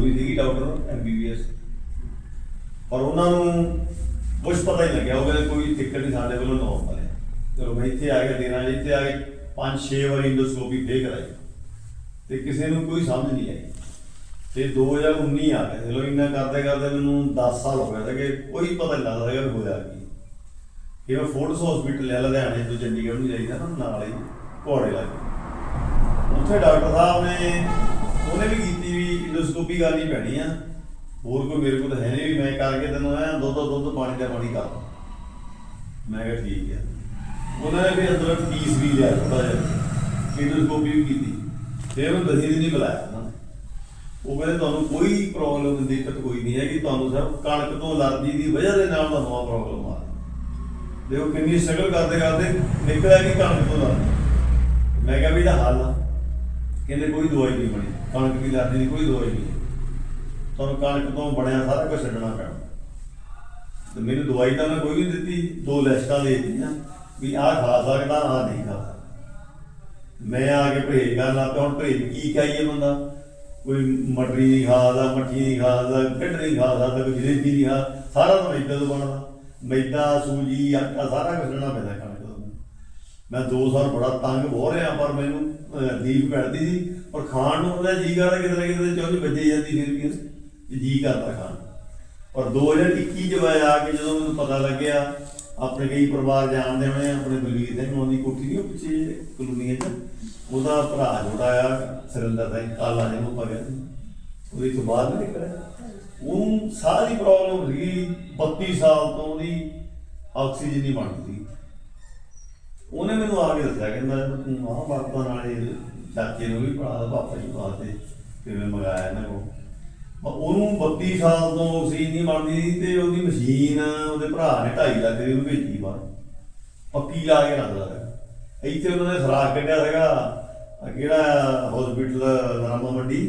ਹੋਈ ਸੀਗੀ doctor MBBS. ਪਰ ਉਹਨਾਂ ਨੂੰ ਕੁਝ ਪਤਾ ਹੀ ਲੱਗਿਆ, ਉਹ ਕਹਿੰਦੇ ਕੋਈ ਦਿੱਕਤ ਨਹੀਂ, ਸਾਡੇ ਵੱਲੋਂ ਨੋਰਮਲ ਹੈ। ਚਲੋ ਮੈਂ ਇੱਥੇ ਆ ਗਿਆ ਦੇਣਾ ਇੱਥੇ ਆ ਕੇ ਪੰਜ ਛੇ ਵਾਰੀ ਇੰਡੋਸਕੋਪੀ ਫੇਰ ਕਰਾਈ। ਤੇ ਕਿਸੇ ਨੂੰ ਕੋਈ ਸਮਝ ਨਹੀਂ ਆਈ। ਤੇ 2019 ਆ ਗਿਆ ਚਲੋ ਇੰਨਾ ਕਰਦੇ ਕਰਦੇ ਮੈਨੂੰ 10 ਸਾਲ ਹੋ ਗਏ ਤੇ ਕਿ ਕੋਈ ਪਤਾ ਨਹੀਂ ਲੱਗਦਾ ਹੈਗਾ ਵੀ ਹੋਇਆ ਕੀ। ਇਹ ਮੈਂ ਫੋਰਟਸ ਹਸਪੀਟਲ ਹੈ ਲੁਧਿਆਣੇ ਤੋਂ ਚੰਡੀਗੜ੍ਹ ਨੂੰ ਜਾਈਦਾ ਨਾ, ਨਾਲ ਹੀ ਘੋੜੇ ਲੱਗੇ ਉੱਥੇ ਡਾਕਟਰ ਸਾਹਿਬ ਨੇ ਉਹਨੇ ਵੀ ਕੀਤੀ ਵੀ ਇੰਡੋਸਕੋਪੀ ਕਰਨੀ ਪੈਣੀ ਆ। ਹੋਰ ਕੋਈ ਮੇਰੇ ਕੋਲ ਤਾਂ ਹੈ ਨਹੀਂ ਵੀ ਮੈਂ ਕਰਕੇ ਤੈਨੂੰ ਐ ਦੁੱਧ ਦੁੱਧ, ਪਾਣੀ ਦਾ ਪਾਣੀ ਕਰ ਮੈਂ ਕਿਹਾ ਠੀਕ ਆ। ਉਹਨਾਂ ਨੇ ਵੀ ਅੰਦਰ ਫੀਸ ਵੀ ਲਿਆ ਥੋੜਾ ਜਿਹਾ ਇੰਡੋਸਕੋਪੀ ਵੀ ਕੀਤੀ। ਫਿਰ ਉਹ ਦਹੀਂ ਦੀ ਨਹੀਂ ਬੁਲਾਇਆ ਉਹਨਾਂ ਨੇ। ਉਹ ਕਹਿੰਦੇ ਤੁਹਾਨੂੰ ਕੋਈ ਪ੍ਰੋਬਲਮ ਦਿੱਕਤ ਕੋਈ ਨਹੀਂ ਹੈਗੀ, ਤੁਹਾਨੂੰ ਸਿਰਫ ਕਣਕ ਤੋਂ ਅਲਰਜੀ ਦੀ ਵਜ੍ਹਾ ਦੇ ਨਾਲ ਤੁਹਾਨੂੰ ਆ ਪ੍ਰੋਬਲਮ ਆ ਦੇਖੋ ਕਿੰਨੀ ਸਟਰਗਲ ਕਰਦੇ ਕਰਦੇ ਨਿਕਲਿਆ ਕਿ ਕਣਕ ਤੋਂ ਅਲਰਜੀ। ਮੈਂ ਕਿਹਾ ਵੀ ਇਹਦਾ ਹੱਲ ਆ। ਕਹਿੰਦੇ ਕੋਈ ਦਵਾਈ ਨਹੀਂ ਬਣੀ, ਕਣਕ ਦੀ ਅਲਰਜੀ ਦੀ ਕੋਈ ਦਵਾਈ ਨਹੀਂ। ਤੁਹਾਨੂੰ ਕਣਕ ਤੋਂ ਬਣਿਆ ਸਾਰਾ ਕੁਝ ਛੱਡਣਾ ਪੈਣਾ। ਤੇ ਮੈਨੂੰ ਦਵਾਈ ਤਾਂ ਮੈਂ ਕੋਈ ਨਹੀਂ ਦਿੱਤੀ, ਦੋ ਲਿਸਟਾਂ ਦੇ ਦਿੱਤੀਆਂ, ਵੀ ਆਹ ਖਾ ਸਕਦਾ, ਆਹ ਨਹੀਂ ਖਾ ਸਕਦਾ। ਮੈਂ ਆ ਕੇ ਪਰਹੇਜ਼ ਕਰਨ ਲੱਗ ਪਿਆ, ਹੁਣ ਪਰਹੇਜ਼ ਕੀ ਕਹੀਏ ਬੰਦਾ? ਕੋਈ ਮਟਰੀ ਨਹੀਂ ਖਾਦਾ ਮੱਠੀ ਨਹੀਂ ਖਾਦਾ ਢਿੱਡ ਨਹੀਂ ਖਾ ਸਕਦਾ, ਕੋਈ ਜਲੇਬੀ ਨਹੀਂ ਖਾ ਸਾਰਾ ਤਾਂ ਮੈਦਾ ਤੋਂ ਬਣਦਾ। ਮੈਦਾ, ਸੂਜੀ, ਆਟਾ ਸਾਰਾ ਕੁਝ ਲੈਣਾ ਪੈਂਦਾ ਕਣਕ ਤੋਂ। ਮੈਂ 2 ਸਾਲ ਬੜਾ ਤੰਗ ਹੋ ਰਿਹਾ ਪਰ ਮੈਨੂੰ ਅਹ, ਲੀਫ ਸੀ ਪਰ ਖਾਣ ਨੂੰ ਉਹਦਾ ਜੀ ਕਰਦਾ ਕਿਤੇ ਨਾ ਕਿਤੇ ਚੌਂਜ ਵੱਜੇ ਜਾਂਦੀ ਫਿਰ ਵੀ ਵੀ ਜੀ ਕਰਦਾ ਖਾਣ ਪਰ 2021 ਚ ਮੈਂ ਆ ਕੇ ਜਦੋਂ ਮੈਨੂੰ ਪਤਾ ਲੱਗਿਆ ਆਪਣੇ ਕਈ ਪਰਿਵਾਰ ਜਾਣਦੇ ਹੋਣੇ ਆਪਣੇ ਬਲਵੀਰ ਸਿੰਘ ਨੂੰ ਕੋਠੀ ਨਹੀਂ ਪਿੱਛੇ ਕਲੋਨੀ ਚ ਉਹਦਾ ਭਰਾ ਜੋੜਾ ਆ ਸਰਿੰਦਰ ਸਿੰਘ ਕਾਲਾ ਜਿਹਨੂੰ ਆਪਾਂ ਉਹਦੇ ਤੋਂ ਬਾਹਰ ਨਹੀਂ ਨਿਕਲਿਆ। ਉਹਨੂੰ ਸਾਰੀ ਪ੍ਰੋਬਲਮ ਸੀ 32 ਸਾਲ ਤੋਂ ਉਹਦੀ ਆਕਸੀਜਨ ਨਹੀਂ ਬਣਦੀ। ਸੀ ਉਹਨੇ ਮੈਨੂੰ ਆ ਕੇ ਦੱਸਿਆ, ਕਹਿੰਦਾ ਤੂੰ ਆਹ ਨਾਲੇ ਚਾਚੇ ਨੂੰ ਵੀ ਪੜਾ ਪਾਪਾ ਜੀ ਵਾਸਤੇ ਕਿਵੇਂ ਮੰਗਾਇਆ ਇਹਨਾਂ ਕੋ ਉਹਨੂੰ 32 ਸਾਲ ਤੋਂ ਆਕਸੀਜਨ ਨਹੀਂ ਬਣਦੀ ਸੀ ਤੇ ਉਹਦੀ ਮਸ਼ੀਨ ਉਹਦੇ ਭਰਾ ਨੇ 2.5 ਲੱਖ ਦੀ ਉਹਨੂੰ ਭੇਜੀ ਬਾਹਰ। ਪੱਕੀ ਲਾ ਕੇ ਰੱਖਦਾ ਸੀਗਾ ਇੱਥੇ ਉਹਨਾਂ ਨੇ ਸਰਾਖ ਕੱਢਿਆ ਸੀਗਾ ਕਿਹੜਾ ਹਸਪੀਟਲ ਰਾਮਾ ਮੰਡੀ?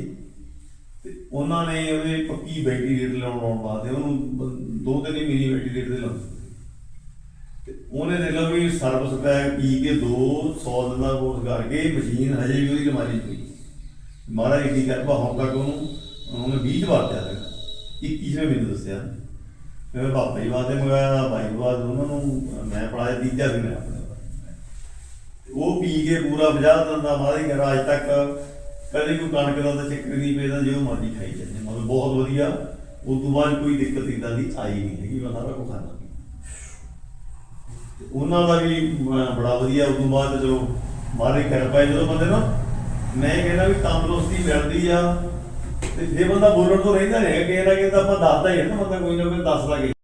ਤੇ ਉਹਨਾਂ ਨੇ ਉਹਦੇ ਪੱਕੀ ਵੈਂਟੀਲੇਟਰ ਲਾਉਣ ਵਾਸਤੇ ਉਹਨੂੰ ਦੋ ਤਿੰਨ ਹੀ ਮਿਨੀ ਵੈਂਟੀਲੇਟਰ ਦੇ ਲਾਉਂਦੇ। ਉਹਨੇ ਦੇ ਲਓ ਵੀ ਸਰਵਿਸ ਪੈਕ ਪੀ ਕੇ 200 ਦਿਨ ਦਾ ਕੋਰਸ ਕਰਕੇ ਮਸ਼ੀਨ ਹਜੇ ਵੀ ਉਹਦੀ ਅਲਮਾਰੀ 'ਚ ਪਈ। ਮਹਾਰਾਜ ਕੀ ਕਰਪਾ, ਹੁਣ ਤੱਕ ਉਹਨੂੰ, ਉਹਨੇ 20 ਵਾਰ ਤਿਆ ਲਗਾ 21 ਨੇ ਮੈਨੂੰ ਦੱਸਿਆ। ਫਿਰ ਪਾਪਾ ਜੀ ਵਾਸਤੇ ਮੰਗਾਇਆ, ਭਾਈ ਬਾਦ ਉਹਨਾਂ ਨੂੰ, ਮੈਂ ਪੜਾਇਆ ਤੀਜਾ ਵੀ ਮੈਂ ਆਪਣੇ ਵਾਸਤੇ। ਉਹ ਪੀ ਕੇ ਪੂਰਾ 50 ਦਿਨ ਦਾ ਮਹਾਰਾਜ ਕਰ ਅੱਜ ਤੱਕ, ਕਦੇ ਕੋਈ ਕਣਕ ਦਾ ਤਾਂ ਚੱਕਰ ਨਹੀਂ ਪੈਦਾ ਜੋ ਮਰਜ਼ੀ ਖਾਈ ਜਾਂਦੇ। ਮਤਲਬ ਬਹੁਤ ਵਧੀਆ, ਉਸ ਤੋਂ ਬਾਅਦ ਕੋਈ ਦਿੱਕਤ ਇਦਾਂ ਦੀ ਆਈ ਨਹੀਂ ਹੈਗੀ, ਮੈਂ ਸਾਰਾ ਕੁਝ ਖਾਂਦਾ। ਉਹਨਾਂ ਦਾ ਵੀ ਬੜਾ ਵਧੀਆ। ਉਸ ਤੋਂ ਬਾਅਦ ਚਲੋ ਮਾਰੇ ਕਰ ਪਾਏ, ਜਦੋਂ ਬੰਦੇ ਨੂੰ, ਮੈਂ ਕਹਿੰਦਾ ਵੀ ਤੰਦਰੁਸਤੀ ਮਿਲਦੀ ਆ। ਤੇ ਜੇ ਬੰਦਾ ਬੋਲਣ ਤੋਂ ਰਹਿੰਦਾ ਨਹੀਂ ਕਿ ਇਹਨਾਂ ਕਿ ਤਾਂ ਆਪਾਂ ਦੱਸਦਾ ਹੀ ਹੈ ਨਾ, ਬੰਦਾ ਕੋਈ ਨਾ ਕੋਈ ਦੱਸਦਾ ਹੀ